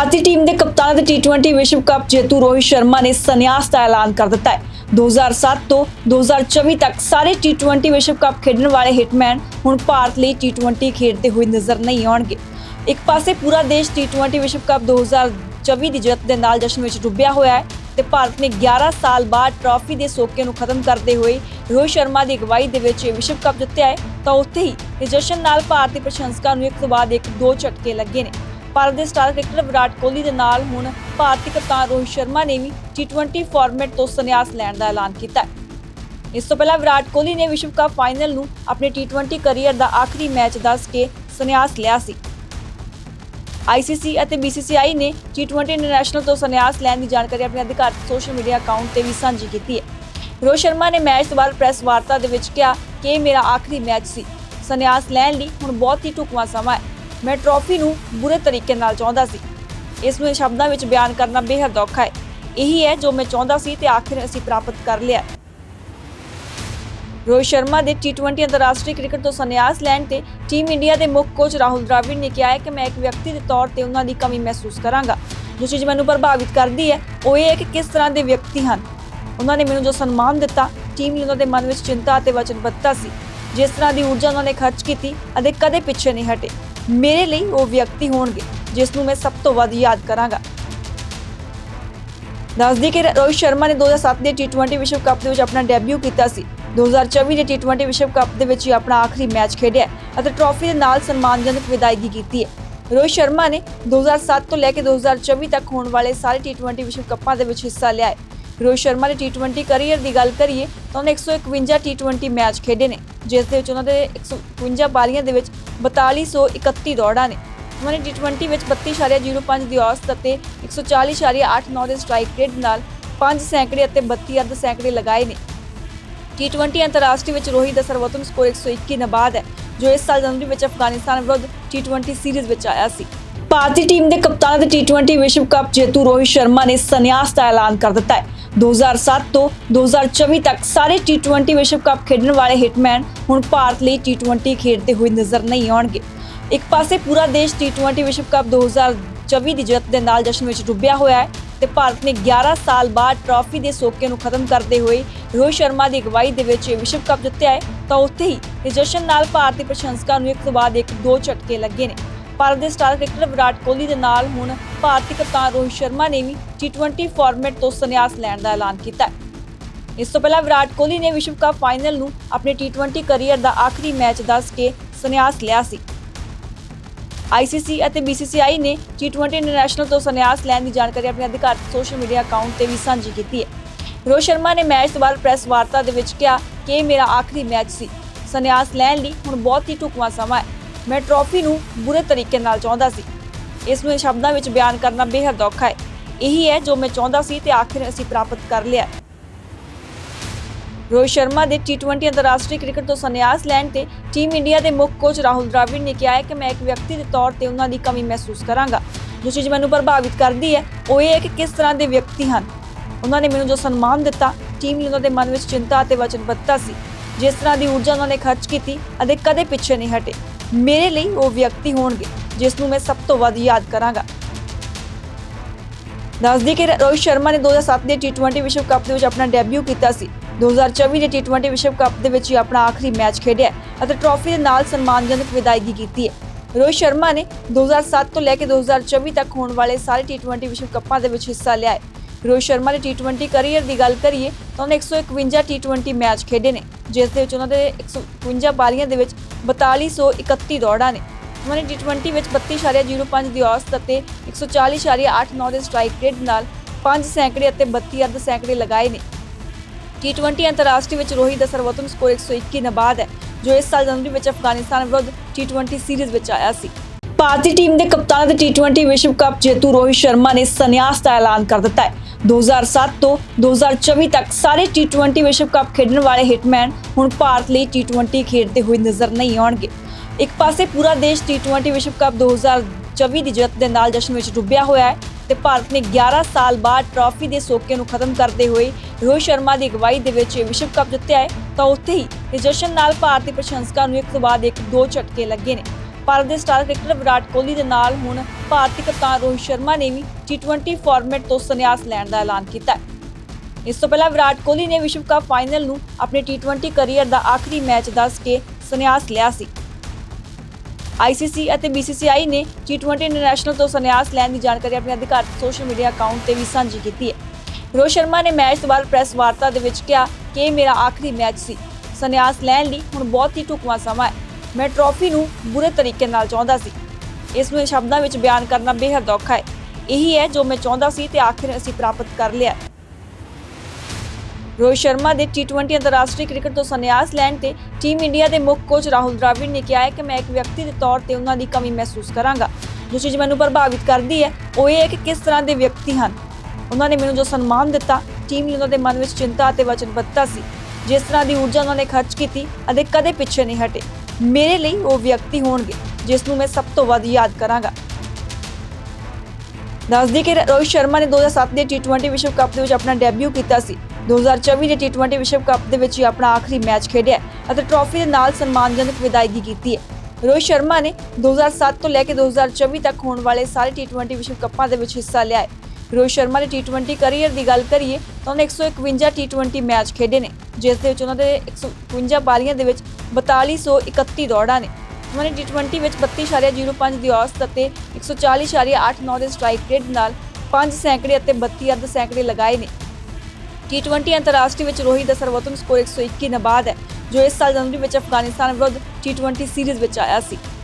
ਭਾਰਤੀ team ਦੇ ਕਪਤਾਨ ਅਤੇ ਟੀ20 ਵਿਸ਼ਵ ਕੱਪ ਜੇਤੂ ਰੋਹਿਤ ਸ਼ਰਮਾ ਨੇ ਸੰਨਿਆਸ ਦਾ ਐਲਾਨ ਕਰ ਦਿੱਤਾ ਹੈ। 2007 ਤੋਂ 2024 ਤੱਕ ਸਾਰੇ ਟੀ20 ਵਿਸ਼ਵ ਕੱਪ ਖੇਡਣ ਵਾਲੇ ਹਿਟਮੈਨ ਹੁਣ ਭਾਰਤ ਲਈ ਟੀ20 ਖੇਡਦੇ ਹੋਏ ਨਜ਼ਰ ਨਹੀਂ ਆਉਣਗੇ। ਇੱਕ ਪਾਸੇ ਪੂਰਾ ਦੇਸ਼ ਟੀ20 ਵਿਸ਼ਵ ਕੱਪ 2024 ਦੀ ਜਿੱਤ ਦੇ ਨਾਲ ਜਸ਼ਨ ਵਿੱਚ ਡੁੱਬਿਆ ਹੋਇਆ ਹੈ ਤੇ ਭਾਰਤ ਨੇ 11 ਸਾਲ ਬਾਅਦ ਟਰਾਫੀ ਦੇ ਸੋਕੇ ਨੂੰ ਖਤਮ ਕਰਦੇ ਹੋਏ ਰੋਹਿਤ ਸ਼ਰਮਾ ਦੀ ਅਗਵਾਈ ਦੇ ਵਿੱਚ ਇਹ ਵਿਸ਼ਵ ਕੱਪ ਜਿੱਤਿਆ ਹੈ। ਤਾਂ ਉੱਥੇ ਹੀ ਇਸ ਜਸ਼ਨ ਨਾਲ ਭਾਰਤੀ ਪ੍ਰਸ਼ੰਸਕਾਂ ਨੂੰ ਇੱਕ ਤੋਂ ਬਾਅਦ ਇੱਕ ਦੋ ਝਟਕੇ ਲੱਗੇ ਨੇ। ਭਾਰਤ ਦੇ ਸਟਾਰ ਕ੍ਰਿਕਟਰ ਵਿਰਾਟ ਕੋਹਲੀ ਦੇ ਨਾਲ ਹੁਣ ਭਾਰਤੀ ਕਪਤਾਨ ਰੋਹਿਤ ਸ਼ਰਮਾ ਨੇ ਵੀ ਟੀ20 ਫਾਰਮੈਟ ਤੋਂ ਸੰਨਿਆਸ ਲੈਣ ਦਾ ਐਲਾਨ ਕੀਤਾ ਇਸ ਤੋਂ ਪਹਿਲਾਂ ਵਿਰਾਟ ਕੋਹਲੀ ਨੇ ਵਿਸ਼ਵ ਕੱਪ ਫਾਈਨਲ ਨੂੰ ਆਪਣੇ ਟੀ20 ਕੈਰੀਅਰ ਦਾ ਆਖਰੀ ਮੈਚ ਦੱਸ ਕੇ ਸੰਨਿਆਸ ਲਿਆ ਸੀ। ICC ਅਤੇ BCCI ਨੇ T20 ਇੰਟਰਨੈਸ਼ਨਲ ਤੋਂ ਸੰਨਿਆਸ ਲੈਣ ਦੀ ਜਾਣਕਾਰੀ ਆਪਣੇ ਅਧਿਕਾਰਤ ਸੋਸ਼ਲ ਮੀਡੀਆ ਅਕਾਊਂਟ ਤੇ ਵੀ ਸਾਂਝੀ ਕੀਤੀ ਹੈ। ਰੋਹਿਤ ਸ਼ਰਮਾ ਨੇ ਮੈਚ ਤੋਂ ਬਾਅਦ ਪ੍ਰੈਸ ਵਾਰਤਾ ਦੇ ਵਿੱਚ ਕਿਹਾ ਕਿ ਇਹ ਮੇਰਾ ਆਖਰੀ ਮੈਚ ਸੀ। ਸੰਨਿਆਸ ਲੈਣ ਲਈ ਹੁਣ ਬਹੁਤ ਹੀ ਢੁਕਵਾਂ ਸਮਾਂ ਹੈ। ਮੈਂ ਟਰੋਫੀ ਨੂੰ ਬੁਰੇ ਤਰੀਕੇ ਨਾਲ ਚਾਹੁੰਦਾ ਸੀ। ਇਸ ਨੂੰ ਸ਼ਬਦਾਂ ਵਿੱਚ ਬਿਆਨ ਕਰਨਾ ਬੇਹੱਦ ਔਖਾ ਹੈ। ਇਹੀ ਹੈ ਜੋ ਮੈਂ ਚਾਹੁੰਦਾ ਸੀ ਤੇ ਆਖਿਰ ਅਸੀਂ ਪ੍ਰਾਪਤ ਕਰ ਲਿਆ। ਰੋਹਿਤ ਸ਼ਰਮਾ ਦੇ ਟੀ20 ਅੰਤਰਰਾਸ਼ਟਰੀ ਕ੍ਰਿਕਟ ਤੋਂ ਸੰਨਿਆਸ ਲੈਣ ਤੇ ਟੀਮ ਇੰਡੀਆ ਦੇ ਮੁੱਖ ਕੋਚ ਰਾਹੁਲ ਦ੍ਰਾਵਿੜ ਨੇ ਕਿਹਾ ਹੈ ਕਿ ਮੈਂ ਇੱਕ ਵਿਅਕਤੀ ਦੇ ਤੌਰ ਤੇ ਉਹਨਾਂ ਦੀ ਕਮੀ ਮਹਿਸੂਸ ਕਰਾਂਗਾ। ਜੋ ਚੀਜ਼ ਮੈਨੂੰ ਪ੍ਰਭਾਵਿਤ ਕਰਦੀ ਹੈ, ਉਹ ਇਹ ਹੈ ਕਿ ਕਿਸ ਤਰ੍ਹਾਂ ਦੇ ਵਿਅਕਤੀ ਹਨ। ਉਹਨਾਂ ਨੇ ਮੈਨੂੰ ਜੋ ਸਨਮਾਨ ਦਿੱਤਾ ਟੀਮ ਲਈ ਉਹਨਾਂ ਦੇ ਮਨ ਵਿੱਚ ਚਿੰਤਾ ਅਤੇ ਵਚਨਬੱਧਤਾ ਸੀ। ਜਿਸ ਤਰ੍ਹਾਂ ਦੀ ਊਰਜਾ ਉਹਨਾਂ ਨੇ ਖਰਚ ਕੀਤੀ ਅਤੇ ਕਦੇ ਪਿੱਛੇ ਨਹੀਂ ਹਟੇ। ਮੇਰੇ ਲਈ ਉਹ ਵਿਅਕਤੀ ਹੋਣਗੇ, ਜਿਸ ਨੂੰ ਮੈਂ ਸਭ ਤੋਂ ਵੱਧ ਯਾਦ ਕਰਾਂਗਾ। ਦੱਸਦੀ ਕਿ ਰੋਹਿਤ ਸ਼ਰਮਾ ਨੇ 2007 ਦੇ ਟੀ20 ਵਿਸ਼ਵ ਕੱਪ ਦੇ ਵਿੱਚ ਆਪਣਾ ਡੈਬਿਊ ਕੀਤਾ ਸੀ। 2024 ਦੇ ਟੀ20 ਵਿਸ਼ਵ ਕੱਪ ਦੇ ਵਿੱਚ ਹੀ ਆਪਣਾ ਆਖਰੀ ਮੈਚ ਖੇਡਿਆ ਅਤੇ ਟਰਾਫੀ ਦੇ ਨਾਲ ਸਨਮਾਨਜਨਕ ਵਿਦਾਇਗੀ ਕੀਤੀ ਹੈ। ਰੋਹਿਤ ਸ਼ਰਮਾ ਨੇ 2007 ਤੋਂ ਲੈ ਕੇ 2024 ਤੱਕ ਹੋਣ ਵਾਲੇ ਸਾਰੇ ਟੀ20 ਵਿਸ਼ਵ ਕੱਪਾਂ ਦੇ ਵਿੱਚ ਹਿੱਸਾ ਲਿਆ ਹੈ। ਰੋਹਿਤ ਸ਼ਰਮਾ ਦੇ ਟੀ20 ਕੈਰੀਅਰ ਦੀ ਗੱਲ ਕਰੀਏ ਤਾਂ ਉਹਨੇ 151 ਟੀ20 ਮੈਚ ਖੇਡੇ ਨੇ, ਜਿਸ ਦੇ ਵਿੱਚ ਉਹਨਾਂ ਦੇ 151 ਪਾਰੀਆਂ ਦੇ ਵਿੱਚ 4231 ਦੌੜਾਂ ਨੇ। ਉਹਨਾਂ ਨੇ ਟੀ20 ਵਿੱਚ 32.05 ਦੀ ਔਸਤ ਅਤੇ 140.89 ਦੇ ਸਟ੍ਰਾਈਕ ਰੇਟ ਨਾਲ 5 ਸੈਂਕੜੇ ਅਤੇ 32 ਅਰਧ ਸੈਂਕੜੇ ਲਗਾਏ ਨੇ। ਟੀ20 ਅੰਤਰਰਾਸ਼ਟਰੀ ਵਿੱਚ ਰੋਹਿਤ ਦਾ ਸਰਵੋਤਮ ਸਕੋਰ 121 ਨਬਾਦ ਹੈ, ਜੋ ਇਸ ਸਾਲ ਜਨਵਰੀ ਵਿੱਚ ਅਫਗਾਨਿਸਤਾਨ ਵਿਰੁੱਧ ਟੀ20 ਸੀਰੀਜ਼ ਵਿੱਚ ਆਇਆ ਸੀ। ਭਾਰਤੀ ਟੀਮ ਦੇ ਕਪਤਾਨ ਅਤੇ ਟੀ20 ਵਿਸ਼ਵ ਕੱਪ ਜੇਤੂ ਰੋਹਿਤ ਸ਼ਰਮਾ ਨੇ ਸੰਨਿਆਸ ਦਾ ਐਲਾਨ ਕਰ ਦਿੱਤਾ ਹੈ। 2007 ਤੋਂ 2024 ਤੱਕ ਸਾਰੇ ਟੀ20 ਵਿਸ਼ਵ ਕੱਪ ਖੇਡਣ ਵਾਲੇ ਹਿਟਮੈਨ ਹੁਣ ਭਾਰਤ ਲਈ ਟੀ20 ਖੇਡਦੇ ਹੋਏ ਨਜ਼ਰ ਨਹੀਂ ਆਉਣਗੇ। ਇੱਕ ਪਾਸੇ ਪੂਰਾ ਦੇਸ਼ ਟੀ20 ਵਿਸ਼ਵ ਕੱਪ 2024 ਦੀ ਜਿੱਤ ਦੇ ਨਾਲ ਜਸ਼ਨ ਵਿੱਚ ਡੁੱਬਿਆ ਹੋਇਆ ਹੈ ਤੇ ਭਾਰਤ ਨੇ 11 ਸਾਲ ਬਾਅਦ ਟਰਾਫੀ ਦੇ ਸੋਕੇ ਨੂੰ ਖਤਮ ਕਰਦੇ ਹੋਏ ਰੋਹਿਤ ਸ਼ਰਮਾ ਦੀ ਅਗਵਾਈ ਦੇ ਵਿੱਚ ਇਹ ਵਿਸ਼ਵ ਕੱਪ ਜਿੱਤਿਆ ਹੈ, ਤਾਂ ਉੱਥੇ ਹੀ ਇਸ ਜਸ਼ਨ ਨਾਲ ਭਾਰਤੀ ਪ੍ਰਸ਼ੰਸਕਾਂ ਨੂੰ ਇੱਕ ਤੋਂ ਬਾਅਦ ਇੱਕ ਦੋ ਝਟਕੇ ਲੱਗੇ ਨੇ। ਭਾਰਤ ਦੇ ਸਟਾਰ ਕ੍ਰਿਕਟਰ ਵਿਰਾਟ ਕੋਹਲੀ ਦੇ ਨਾਲ ਹੁਣ ਭਾਰਤੀ ਕਪਤਾਨ ਰੋਹਿਤ ਸ਼ਰਮਾ ਨੇ ਵੀ ਟੀ20 ਫਾਰਮੈਟ ਤੋਂ ਸੰਨਿਆਸ ਲੈਣ ਦਾ ਐਲਾਨ ਕੀਤਾ ਹੈ। ਇਸ ਤੋਂ ਪਹਿਲਾਂ ਵਿਰਾਟ ਕੋਹਲੀ ਨੇ ਵਿਸ਼ਵ ਕੱਪ ਫਾਈਨਲ ਨੂੰ ਆਪਣੇ ਟੀ20 ਕੈਰੀਅਰ ਦਾ ਆਖਰੀ ਮੈਚ ਦੱਸ ਕੇ ਸੰਨਿਆਸ ਲਿਆ ਸੀ। ICC ਅਤੇ BCCI ਨੇ T20 ਇੰਟਰਨੈਸ਼ਨਲ ਤੋਂ ਸੰਨਿਆਸ ਲੈਣ ਦੀ ਜਾਣਕਾਰੀ ਆਪਣੇ ਅਧਿਕਾਰਤ ਸੋਸ਼ਲ ਮੀਡੀਆ ਅਕਾਊਂਟ ਤੇ ਵੀ ਸਾਂਝੀ ਕੀਤੀ ਹੈ। ਰੋਹਿਤ ਸ਼ਰਮਾ ਨੇ ਮੈਚ ਤੋਂ ਬਾਅਦ ਪ੍ਰੈਸ ਵਾਰਤਾ ਦੇ ਵਿੱਚ ਕਿਹਾ ਕਿ ਇਹ ਮੇਰਾ ਆਖਰੀ ਮੈਚ ਸੀ। ਸੰਨਿਆਸ ਲੈਣ ਲਈ ਹੁਣ ਬਹੁਤ ਹੀ ਢੁਕਵਾਂ ਸਮਾਂ ਹੈ। ਮੈਂ ਟਰੋਫੀ ਨੂੰ ਬੁਰੇ ਤਰੀਕੇ ਨਾਲ ਚਾਹੁੰਦਾ ਸੀ। ਇਸ ਨੂੰ ਸ਼ਬਦਾਂ ਵਿੱਚ ਬਿਆਨ ਕਰਨਾ ਬੇਹੱਦ ਔਖਾ ਹੈ। ਇਹੀ ਹੈ ਜੋ ਮੈਂ ਚਾਹੁੰਦਾ ਸੀ ਤੇ ਆਖਿਰ ਅਸੀਂ ਪ੍ਰਾਪਤ ਕਰ ਲਿਆ। ਰੋਹਿਤ ਸ਼ਰਮਾ ਦੇ ਟੀ20 ਅੰਤਰਰਾਸ਼ਟਰੀ ਕ੍ਰਿਕਟ ਤੋਂ ਸੰਨਿਆਸ ਲੈਣ ਤੇ ਟੀਮ ਇੰਡੀਆ ਦੇ ਮੁੱਖ ਕੋਚ ਰਾਹੁਲ ਦ੍ਰਾਵਿੜ ਨੇ ਕਿਹਾ ਹੈ ਕਿ ਮੈਂ ਇੱਕ ਵਿਅਕਤੀ ਦੇ ਤੌਰ ਤੇ ਉਹਨਾਂ ਦੀ ਕਮੀ ਮਹਿਸੂਸ ਕਰਾਂਗਾ। ਜੋ ਚੀਜ਼ ਮੈਨੂੰ ਪ੍ਰਭਾਵਿਤ ਕਰਦੀ ਹੈ, ਉਹ ਇਹ ਹੈ ਕਿ ਕਿਸ ਤਰ੍ਹਾਂ ਦੇ ਵਿਅਕਤੀ ਹਨ। ਉਹਨਾਂ ਨੇ ਮੈਨੂੰ ਜੋ ਸਨਮਾਨ ਦਿੱਤਾ ਟੀਮ ਲਈ ਉਹਨਾਂ ਦੇ ਮਨ ਵਿੱਚ ਚਿੰਤਾ ਅਤੇ ਵਚਨਬੱਧਤਾ ਸੀ। ਜਿਸ ਤਰ੍ਹਾਂ ਦੀ ਊਰਜਾ ਉਹਨਾਂ ਨੇ ਖਰਚ ਕੀਤੀ ਅਤੇ ਕਦੇ ਪਿੱਛੇ ਨਹੀਂ ਹਟੇ। ਮੇਰੇ ਲਈ ਉਹ ਵਿਅਕਤੀ ਹੋਣਗੇ, ਜਿਸ ਨੂੰ ਮੈਂ ਸਭ ਤੋਂ ਵੱਧ ਯਾਦ ਕਰਾਂਗਾ। ਦੱਸਦੀ ਕਿ ਰੋਹਿਤ ਸ਼ਰਮਾ ਨੇ 2007 ਦੇ ਟੀ20 ਵਿਸ਼ਵ ਕੱਪ ਦੇ ਵਿੱਚ ਆਪਣਾ ਡੈਬਿਊ ਕੀਤਾ ਸੀ। 2024 ਦੇ ਟੀ20 ਵਿਸ਼ਵ ਕੱਪ ਦੇ ਵਿੱਚ ਹੀ ਆਪਣਾ ਆਖਰੀ ਮੈਚ ਖੇਡਿਆ ਅਤੇ ਟਰਾਫੀ ਦੇ ਨਾਲ ਸਨਮਾਨਜਨਕ ਵਿਦਾਇਗੀ ਕੀਤੀ ਹੈ। ਰੋਹਿਤ ਸ਼ਰਮਾ ਨੇ 2007 ਤੋਂ ਲੈ ਕੇ 2024 ਤੱਕ ਹੋਣ ਵਾਲੇ ਸਾਰੇ ਟੀ20 ਵਿਸ਼ਵ ਕੱਪਾਂ ਦੇ ਵਿੱਚ ਹਿੱਸਾ ਲਿਆ ਹੈ। ਰੋਹਿਤ ਸ਼ਰਮਾ ਦੇ ਟੀ20 ਕੈਰੀਅਰ ਦੀ ਗੱਲ ਕਰੀਏ, ਤਾਂ ਉਹਨੇ 151 ਟੀ20 ਮੈਚ ਖੇਡੇ ਨੇ, ਜਿਸ ਦੇ ਵਿੱਚ ਉਹਨਾਂ ਦੇ 151 ਪਾਰੀਆਂ ਦੇ ਵਿੱਚ 4231 ਦੌੜਾਂ ਨੇ। ਉਹਨਾਂ ਨੇ ਟੀ20 ਵਿੱਚ 32.05 ਦੀ ਔਸਤ ਅਤੇ 140.89 ਦੇ ਸਟ੍ਰਾਈਕ ਰੇਟ ਨਾਲ 5 ਸੈਂਕੜੇ ਅਤੇ 32 ਅੱਧ ਸੈਂਕੜੇ ਲਗਾਏ ਨੇ। ਟੀ20 ਅੰਤਰਰਾਸ਼ਟਰੀ ਵਿੱਚ ਰੋਹਿਤ ਦਾ ਸਰਵੋਤਮ ਸਕੋਰ 121 ਨਬਾਦ ਹੈ, ਜੋ ਇਸ ਸਾਲ ਜਨਵਰੀ ਵਿੱਚ ਅਫਗਾਨਿਸਤਾਨ ਵਿਰੁੱਧ ਟੀ20 ਸੀਰੀਜ਼ ਵਿੱਚ ਆਇਆ ਸੀ। ਭਾਰਤੀ ਟੀਮ ਦੇ ਕਪਤਾਨ ਅਤੇ ਟੀ20 ਵਿਸ਼ਵ ਕੱਪ ਜੇਤੂ ਰੋਹਿਤ ਸ਼ਰਮਾ ਨੇ ਸੰਨਿਆਸ ਦਾ ਐਲਾਨ ਕਰ ਦਿੱਤਾ ਹੈ। 2007 ਤੋਂ 2024 ਤੱਕ ਸਾਰੇ ਟੀ20 ਵਿਸ਼ਵ ਕੱਪ ਖੇਡਣ ਵਾਲੇ ਹਿਟਮੈਨ ਹੁਣ ਭਾਰਤ ਲਈ ਟੀ20 ਖੇਡਦੇ ਹੋਏ ਨਜ਼ਰ ਨਹੀਂ ਆਉਣਗੇ। ਇੱਕ ਪਾਸੇ ਪੂਰਾ ਦੇਸ਼ ਟੀ20 ਵਿਸ਼ਵ ਕੱਪ 2024 ਦੀ ਜਿੱਤ ਦੇ ਨਾਲ ਜਸ਼ਨ ਵਿੱਚ ਡੁੱਬਿਆ ਹੋਇਆ ਹੈ ਤੇ ਭਾਰਤ ਨੇ 11 ਸਾਲ ਬਾਅਦ ਟਰਾਫੀ ਦੇ ਸੋਕੇ ਨੂੰ ਖਤਮ ਕਰਦੇ ਹੋਏ ਰੋਹਿਤ ਸ਼ਰਮਾ ਦੀ ਅਗਵਾਈ ਦੇ ਵਿੱਚ ਇਹ ਵਿਸ਼ਵ ਕੱਪ ਜਿੱਤਿਆ ਹੈ, ਤਾਂ ਉੱਥੇ ਹੀ ਇਸ ਜਸ਼ਨ ਨਾਲ ਭਾਰਤੀ ਪ੍ਰਸ਼ੰਸਕਾਂ ਨੂੰ ਇੱਕ ਤੋਂ ਬਾਅਦ ਇੱਕ ਦੋ ਝਟਕੇ ਲੱਗੇ ਨੇ। ਭਾਰਤ ਦੇ ਸਟਾਰ ਕ੍ਰਿਕਟਰ ਵਿਰਾਟ ਕੋਹਲੀ ਦੇ ਨਾਲ ਹੁਣ ਭਾਰਤੀ ਕਪਤਾਨ ਰੋਹਿਤ ਸ਼ਰਮਾ ਨੇ ਵੀ T20 ਫਾਰਮੈਟ ਤੋਂ ਸੰਨਿਆਸ ਲੈਣ ਦਾ ਐਲਾਨ ਕੀਤਾ ਹੈ। ਇਸ ਤੋਂ ਪਹਿਲਾਂ ਵਿਰਾਟ ਕੋਹਲੀ ਨੇ ਵਿਸ਼ਵ ਕੱਪ ਫਾਈਨਲ ਨੂੰ ਆਪਣੇ T20 ਕੈਰੀਅਰ ਦਾ ਆਖਰੀ ਮੈਚ ਦੱਸ ਕੇ ਸੰਨਿਆਸ ਲਿਆ ਸੀ। ICC ਅਤੇ BCCI ਨੇ T20 ਇੰਟਰਨੈਸ਼ਨਲ ਤੋਂ ਸੰਨਿਆਸ ਲੈਣ ਦੀ ਜਾਣਕਾਰੀ ਆਪਣੇ ਅਧਿਕਾਰਤ ਸੋਸ਼ਲ ਮੀਡੀਆ ਅਕਾਊਂਟ ਤੇ ਵੀ ਸਾਂਝੀ ਕੀਤੀ ਹੈ। ਰੋਹਿਤ ਸ਼ਰਮਾ ਨੇ ਮੈਚ ਤੋਂ ਬਾਅਦ ਪ੍ਰੈਸ ਵਾਰਤਾ ਦੇ ਵਿੱਚ ਕਿਹਾ ਕਿ ਇਹ ਮੇਰਾ ਆਖਰੀ ਮੈਚ ਸੀ। ਸੰਨਿਆਸ ਲੈਣ ਲਈ ਹੁਣ ਬਹੁਤ ਹੀ ਢੁਕਵਾਂ ਸਮਾਂ ਹੈ। ਮੈਂ ਟਰੋਫੀ ਨੂੰ ਬੁਰੇ ਤਰੀਕੇ ਨਾਲ ਚਾਹੁੰਦਾ ਸੀ। ਇਸ ਨੂੰ ਸ਼ਬਦਾਂ ਵਿੱਚ ਬਿਆਨ ਕਰਨਾ ਬੇਹੱਦ ਔਖਾ ਹੈ। ਇਹੀ ਹੈ ਜੋ ਮੈਂ ਚਾਹੁੰਦਾ ਸੀ ਤੇ ਆਖਿਰ ਅਸੀਂ ਪ੍ਰਾਪਤ ਕਰ ਲਿਆ। ਰੋਹਿਤ ਸ਼ਰਮਾ ਦੇ T20 ਅੰਤਰਰਾਸ਼ਟਰੀ ਕ੍ਰਿਕਟ ਤੋਂ ਸੰਨਿਆਸ ਲੈਣ ਤੇ ਟੀਮ ਇੰਡੀਆ ਦੇ ਮੁੱਖ ਕੋਚ ਰਾਹੁਲ ਦ੍ਰਾਵਿੜ ਨੇ ਕਿਹਾ ਹੈ ਕਿ ਮੈਂ ਇੱਕ ਵਿਅਕਤੀ ਦੇ ਤੌਰ ਤੇ ਉਹਨਾਂ ਦੀ ਕਮੀ ਮਹਿਸੂਸ ਕਰਾਂਗਾ। ਜੋ ਚੀਜ਼ ਮੈਨੂੰ ਪ੍ਰਭਾਵਿਤ ਕਰਦੀ ਹੈ, ਉਹ ਇਹ ਹੈ ਕਿ ਕਿਸ ਤਰ੍ਹਾਂ ਦੇ ਵਿਅਕਤੀ ਹਨ। ਉਹਨਾਂ ਨੇ ਮੈਨੂੰ ਜੋ ਸਨਮਾਨ ਦਿੱਤਾ ਟੀਮ ਲਈ ਉਹਨਾਂ ਦੇ ਮਨ ਵਿੱਚ ਚਿੰਤਾ ਅਤੇ ਵਚਨਬੱਧਤਾ ਸੀ। ਜਿਸ ਤਰ੍ਹਾਂ ਦੀ ਊਰਜਾ ਉਹਨਾਂ ਨੇ ਖਰਚ ਕੀਤੀ ਅਤੇ ਕਦੇ ਪਿੱਛੇ ਨਹੀਂ ਹਟੇ। ਮੇਰੇ ਲਈ ਉਹ ਵਿਅਕਤੀ ਹੋਣਗੇ। ਜਿਸ ਨੂੰ ਮੈਂ ਸਭ ਤੋਂ ਵੱਧ ਯਾਦ ਕਰਾਂਗਾ। ਦੱਸਦੀ ਕਿ ਰੋਹਿਤ ਸ਼ਰਮਾ ਨੇ 2007 ਦੇ T20 ਵਿਸ਼ਵ ਕੱਪ ਦੇ ਵਿੱਚ ਆਪਣਾ ਡੈਬਿਊ ਕੀਤਾ ਸੀ। 2024 ਦੇ T20 ਵਿਸ਼ਵ ਕੱਪ ਦੇ ਵਿੱਚ ਹੀ ਆਪਣਾ ਆਖਰੀ ਮੈਚ ਖੇਡਿਆ ਅਤੇ ਟਰੋਫੀ ਦੇ ਨਾਲ ਸਨਮਾਨਜਨਕ ਵਿਦਾਇਗੀ ਕੀਤੀ ਹੈ। ਰੋਹਿਤ ਸ਼ਰਮਾ ਨੇ 2007 ਤੋਂ ਲੈ ਕੇ 2024 ਤੱਕ ਹੋਣ ਵਾਲੇ ਸਾਰੇ T20 ਵਿਸ਼ਵ ਕੱਪਾਂ ਦੇ ਵਿੱਚ ਹਿੱਸਾ ਲਿਆ ਹੈ। ਰੋਹਿਤ ਸ਼ਰਮਾ ਦੇ T20 ਕੈਰੀਅਰ ਦੀ ਗੱਲ ਕਰੀਏ ਤਾਂ ਉਹਨੇ 151 T20 ਮੈਚ ਖੇਡੇ ਨੇ, ਜਿਸ ਦੇ ਵਿੱਚ ਉਹਨਾਂ ਦੇ 151 ਪਾਰੀਆਂ ਦੇ ਵਿੱਚ 4231 ਦੌੜਾਂ ਨੇ। ਉਹਨਾਂ ਨੇ T20 ਵਿੱਚ 32.05 ਦੀ ਔਸਤ ਅਤੇ 140.89 ਦੇ ਸਟ੍ਰਾਈਕ ਰੇਟ ਨਾਲ 5 ਸੈਂਕੜੇ ਅਤੇ 32 ਅੱਧ ਸੈਂਕੜੇ ਲਗਾਏ ਨੇ। T20 ਅੰਤਰਰਾਸ਼ਟਰੀ ਵਿੱਚ ਰੋਹਿਤ ਦਾ ਸਰਵੋਤਮ ਸਕੋਰ 121 ਨਬਾਦ ਹੈ, ਜੋ ਇਸ ਸਾਲ ਜਨਵਰੀ ਵਿੱਚ ਅਫਗਾਨਿਸਤਾਨ ਵਿਰੁੱਧ T20 ਸੀਰੀਜ਼ ਵਿੱਚ ਆਇਆ ਸੀ।